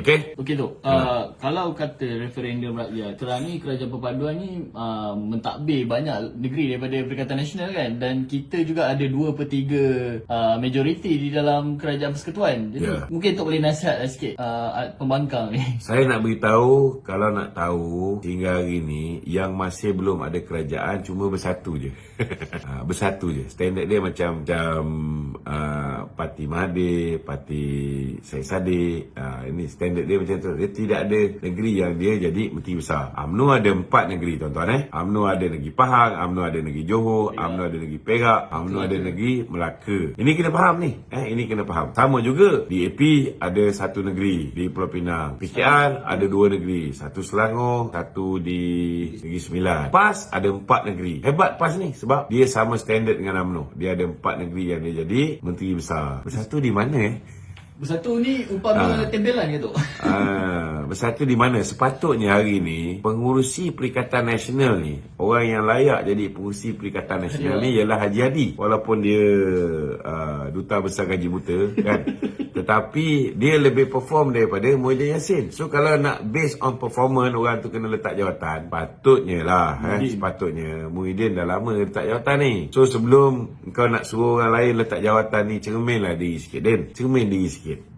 Okey? Okey tu. Uh, kalau kata referendum rakyat, sekarang ni kerajaan perpaduan ni uh, mentadbir banyak negeri daripada Perikatan Nasional kan dan kita juga ada 2 per 3 uh, majoriti di dalam kerajaan persekutuan. Jadi Ya. mungkin Tok boleh nasihat lah sikit uh, pembangkang ni. Saya nak beritahu kalau nak tahu hingga hari ni yang masih belum ada kerajaan cuma bersatu je. bersatu je. Standard dia macam macam uh, Parti Mahathir, Parti Syed Saddiq. Uh, ini standard dia macam tu. Dia tidak ada negeri yang dia jadi menteri besar. UMNO ada empat negeri tuan-tuan eh. UMNO ada negeri Pahang, UMNO ada negeri Johor, UMNO ada negeri Perak, UMNO ada negeri Melaka. Ini kena faham ni. Eh, ini kena faham. Sama juga DAP ada satu negeri di Pulau Pinang. PKR ada dua negeri. Satu Selangor, satu di Negeri Sembilan. PAS ada empat negeri. Hebat PAS ni sebab dia sama standard dengan UMNO. Dia ada empat negeri yang dia jadi menteri besar. Bersatu di mana eh? Bersatu ni umpama tembelan ke Tok? Ah, bersatu di mana? Sepatutnya hari ni pengurusi Perikatan Nasional ni, orang yang layak jadi pengurusi Perikatan Nasional ni ialah Haji Hadi. Walaupun dia uh, duta besar gaji buta kan. Tetapi dia lebih perform daripada Muhyiddin Yassin. So kalau nak based on performance orang tu kena letak jawatan, patutnya lah eh, sepatutnya Muhyiddin dah lama letak jawatan ni. So sebelum kau nak suruh orang lain letak jawatan ni, cerminlah diri sikit. Den, cermin diri sikit.